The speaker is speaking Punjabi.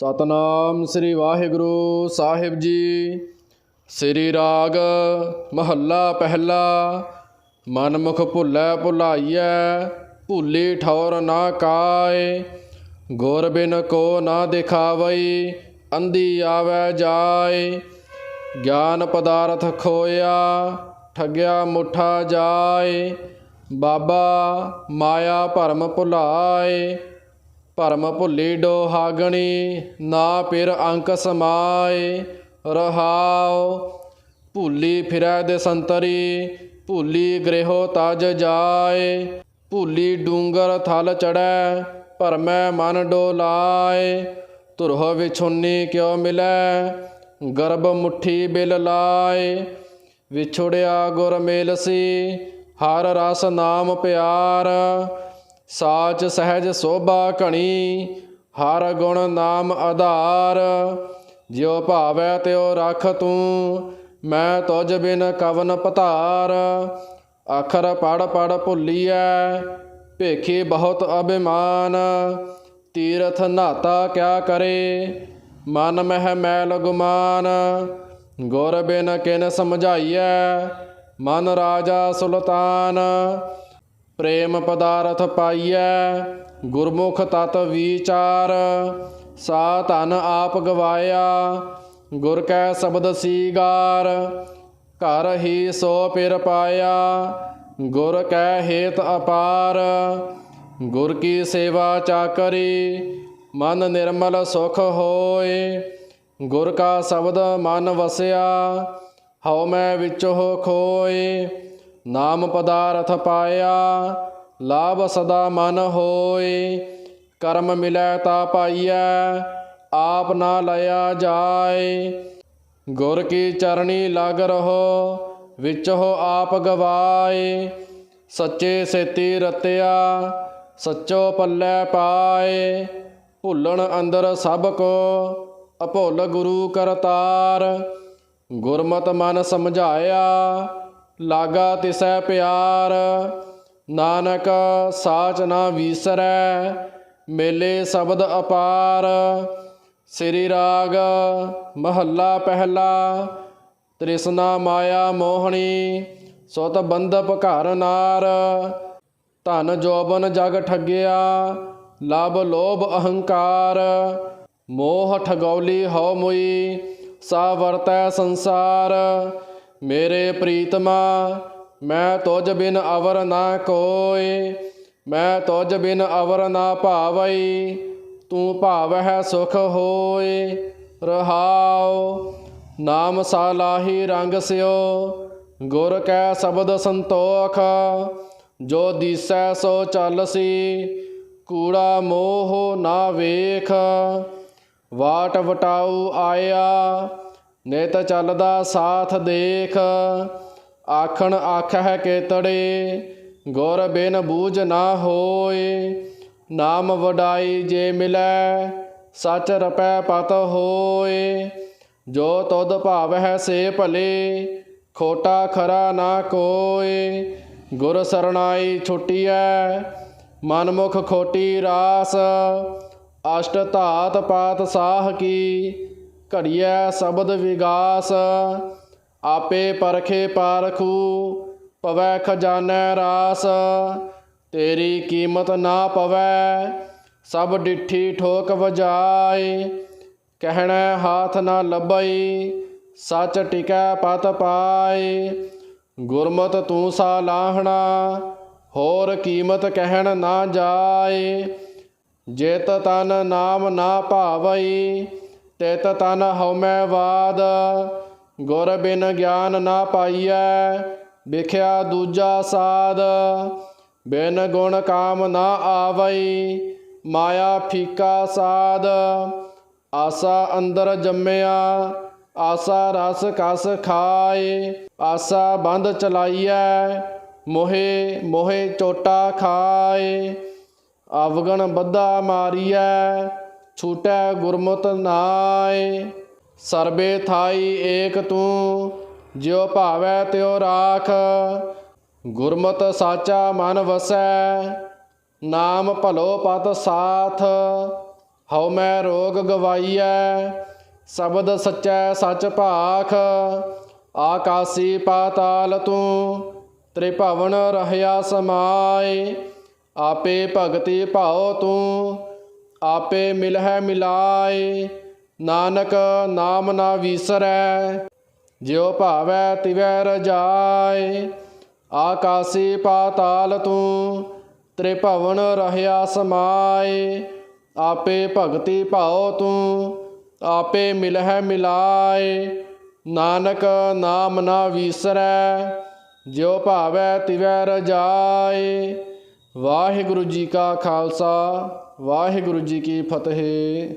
ਸਤਨਾਮ ਸ੍ਰੀ ਵਾਹਿਗੁਰੂ ਸਾਹਿਬ ਜੀ। ਸ੍ਰੀ ਰਾਗ ਮਹੱਲਾ ਪਹਿਲਾ, ਮਨਮੁਖ ਭੁੱਲੈ ਭੁਲਾਈਐ, ਭੁੱਲੀ ਠੌਰ ਨਾ ਕਾਏ। ਗੁਰ ਬਿਨ ਕੋ ਨਾ ਦਿਖਾਵਈ, ਅੰਧੀ ਆਵੈ ਜਾਏ। ਗਿਆਨ ਪਦਾਰਥ ਖੋਇਆ, ਠੱਗਿਆ ਮੁਠਾ ਜਾਏ। ਬਾਬਾ ਮਾਇਆ ਭਰਮ ਭੁਲਾਏ। ਭਰਮ ਭੁੱਲੀ ਡੋਹਾਗਣੀ, ਨਾ ਪਿਰ ਅੰਕ ਸਮਾਏ, ਰਹਾਉ। ਭੁੱਲੀ ਫਿਰੈ ਦੇ ਸੰਤਰੀ, ਭੁੱਲੀ ਗ੍ਰਹਿਓ ਤਜ ਜਾਏ। ਭੁੱਲੀ ਡੂੰਗਰ ਥਲ ਚੜੈ ਭਰਮੈ ਮਨ ਡੋਲਾਏ। ਤੁਰਹ ਵਿਛੁੰਨੀ ਕਿਉ ਮਿਲੈ, ਗਰਭ ਮੁਠੀ ਬਿਲ ਲਾਏ। ਵਿਛੁੜਿਆ ਗੁਰ ਮੇਲਸੀ ਹਰ ਰਸ ਨਾਮ ਪਿਆਰ। ਸਾਚ ਸਹਿਜ ਸੋਭਾ ਘਣੀ, ਹਰ ਗੁਣ ਨਾਮ ਆਧਾਰ। ਜਿਉ ਭਾਵੈ ਤਿਉ ਰਖ ਤੂੰ, ਮੈਂ ਤੁਝ ਬਿਨ ਕਵਨ ਪਤਾਰ। ਅੱਖਰ ਪੜ ਪੜ ਭੁੱਲੀਐ, ਭੇਖੀ ਬਹੁਤ ਅਭਿਮਾਨ। ਤੀਰਥ ਨਾਤਾ ਕਿਆ ਕਰੇ, ਮਨ ਮਹਿ ਮੈਲ ਗੁਮਾਨ। ਗੁਰ ਬਿਨ ਕਿਨ ਸਮਝਾਈਐ, ਮਨ ਰਾਜਾ ਸੁਲਤਾਨ। ਪ੍ਰੇਮ ਪਦਾਰਥ ਪਾਈਐ, ਗੁਰਮੁਖ ਤਤ ਵਿਚਾਰ ਸਾ ਧਨ ਆਪ ਗਵਾਇਆ, ਗੁਰ ਕੈ ਸ਼ਬਦ ਸੀਗਾਰ, ਘਰ ਹੀ ਸੋ ਪਿਰ ਪਾਇਆ, ਗੁਰ ਕੈ ਹੇਤ ਅਪਾਰ, ਗੁਰ ਕੀ ਸੇਵਾ ਚਾਕਰੀ, ਮਨ ਨਿਰਮਲ ਸੁਖ ਹੋਏ, ਗੁਰ ਕਾ ਸ਼ਬਦ ਮਨ ਵਸਿਆ, ਹਉ ਮੈਂ ਵਿੱਚ ਹੋ ਖੋਏ। ਨਾਮ ਪਦਾਰਥ ਪਾਇਆ, ਲਾਭ ਸਦਾ ਮਨ ਹੋਏ। ਕਰਮ ਮਿਲੈ ਤਾ ਪਾਈਐ, ਆਪ ਨਾ ਲਿਆ ਜਾਏ। ਗੁਰ ਕੀ ਚਰਣੀ ਲਗ ਰਹੋ, ਵਿੱਚ ਹੋ ਆਪ ਗਵਾਏ। ਸੱਚੇ ਸੇਤੀ ਰਤਿਆ, ਸੱਚੋ ਪੱਲੇ ਪਾਏ। ਭੁੱਲਣ ਅੰਦਰ ਸਭ ਕੋ, ਅਭੁੱਲ ਗੁਰੂ ਕਰਤਾਰ। ਗੁਰਮਤ ਮਨ ਸਮਝਾਇਆ ਲਾਗਾ ਤਿਸੈ ਪਿਆਰ, ਨਾਨਕ ਸਾਚ ਨਾ ਵੀਸਰੈ, ਮੇਲੇ ਸ਼ਬਦ ਅਪਾਰ। ਸ੍ਰੀ ਰਾਗ ਮਹੱਲਾ ਪਹਿਲਾ, ਤ੍ਰਿਸ਼ਨਾ ਮਾਇਆ ਮੋਹਣੀ, ਸੁਤ ਬੰਧਪ ਘਰ ਨਾਰ। ਧਨ ਜੋਬਨ ਜਗ ਠੱਗਿਆ ਲਬ ਲੋਭ ਅਹੰਕਾਰ। ਮੋਹ ਠਗੌਲੀ ਹਉ ਮੁਈ, ਸਾ ਵਰਤੈ ਸੰਸਾਰ। ਮੇਰੇ ਪ੍ਰੀਤਮਾ, ਮੈਂ ਤੁਝ ਬਿਨ ਅਵਰ ਨਾ ਕੋਏ ਮੈਂ ਤੁਝ ਬਿਨ ਅਵਰ ਨਾ ਭਾਵਈ ਤੂੰ ਭਾਵਹਿ ਸੁਖ ਹੋਏ ਰਹਾਉ, ਨਾਮ ਸਾਲਾਹੀ ਰੰਗ ਸਿਓ, ਗੁਰ ਕੈ ਸ਼ਬਦ ਸੰਤੋਖ, ਜੋ ਦੀਸੈ ਸੋ ਚੱਲਸੀ ਕੂੜਾ ਮੋਹ ਨਾ ਵੇਖ, ਵਾਟ ਵਟਾਉ ਆਇਆ ਨਿਤ ਚੱਲਦਾ ਸਾਥ ਦੇਖ, ਆਖਣ ਆਖ ਆਖਹਿ ਕੇਤੜੇ, ਗੁਰ ਬਿਨ ਬੂਝ ਨਾ ਹੋਏ, ਨਾਮ ਵਡਾਈ ਜੇ ਮਿਲੈ, ਸਚ ਰਪੈ ਪਤ ਹੋਏ। ਜੋ ਤੁਧ ਭਾਵਹਿ ਸੇ ਭਲੇ, ਖੋਟਾ ਖਰਾ ਨਾ ਕੋਏ। ਗੁਰ ਸਰਣਾਈ ਛੁਟੀਐ, ਮਨਮੁਖ ਖੋਟੀ ਰਾਸ, ਅਸ਼ਟ ਧਾਤ ਪਾਤ ਸਾਹ ਕੀ ਘੜੀਐ ਸ਼ਬਦ ਵਿਗਾਸ, ਆਪੇ ਪਰਖੇ ਪਾਰਖੂ, ਪਵੈ ਖਜ਼ਾਨੈ ਰਾਸ। ਤੇਰੀ ਕੀਮਤ ਨਾ ਪਵੈ, ਸਭ ਡਿੱਠੀ ਠੋਕ ਵਜਾਏ। ਕਹਿਣਾ ਹਾਥ ਨਾ ਲੱਭਈ, ਸੱਚ ਟਿਕੈ ਪਤ ਪਾਏ। ਗੁਰਮਤ ਤੂੰ ਸਾ ਲਾਹਣਾ, ਹੋਰ ਕੀਮਤ ਕਹਿਣ ਨਾ ਜਾਏ। ਜਿਤ ਤਨ ਨਾਮ ਨਾ ਭਾਵਈ ਤਿਤ ਤਨ ਹਉਮੈ ਵਾਦ, ਗੁਰ ਬਿਨ ਗਿਆਨ ਨਾ ਪਾਈਐ, ਵਿਖਿਆ ਦੂਜਾ ਸਾਧ, ਬਿਨ ਗੁਣ ਕਾਮ ਨਾ ਆਵਈ, ਮਾਇਆ ਫੀਕਾ ਸਾਧ, ਆਸਾ ਅੰਦਰ ਜੰਮਿਆ, ਆਸਾ ਰਸ ਕਸ ਖਾਏ, ਆਸਾ ਬੰਦ ਚਲਾਈਐ, ਮੋਹੇ ਮੋਹੇ ਚੋਟਾ ਖਾਏ ਅਵਗਣ ਬੱਧਾ ਮਾਰੀਐ ਛੂਟੈ ਗੁਰਮਤ ਨਾਏ, ਸਰਬੇ ਥਾਈ ਏਕ ਤੂੰ, ਜਿਉ ਭਾਵੈ ਤਿਉ ਰਾਖ। ਗੁਰਮਤ ਸਾਚਾ ਮਨ ਵਸੈ, ਨਾਮ ਭਲੋ ਪਤ ਸਾਥ। ਹਉ ਮੈਂ ਰੋਗ ਗਵਾਈਐ, ਸ਼ਬਦ ਸੱਚੈ ਸੱਚ ਭਾਖ। ਆਕਾਸੀ ਪਾਤਾਲ ਤੂੰ, ਤ੍ਰਿਭਵਨ ਰਹਿਆ ਸਮਾਏ, ਆਪੇ ਭਗਤੀ ਭਾਉ ਤੂੰ। ਆਪੇ ਮਿਲਹਿ ਮਿਲਾਏ, ਨਾਨਕ ਨਾਮ ਨਾ ਵਿਸਰੈ, ਜਿਉ ਭਾਵੈ ਤਿਵੈ ਰਜਾਏ। ਆਕਾਸੀ ਪਾਤਾਲ ਤੂੰ ਤ੍ਰਿਭਵਨ ਰਹਿਆ ਸਮਾਏ, ਆਪੇ ਭਗਤੀ ਭਾਉ ਤੂੰ ਆਪੇ ਮਿਲਹਿ ਮਿਲਾਏ। ਨਾਨਕ ਨਾਮ ਨਾ ਵਿਸਰੈ, ਜਿਉ ਭਾਵੈ ਤਿਵੈ ਰਜਾਏ। ਵਾਹਿਗੁਰੂ ਜੀ ਕਾ ਖਾਲਸਾ। ਵਾਹਿਗੁਰੂ ਜੀ ਕੀ ਫਤਿਹ।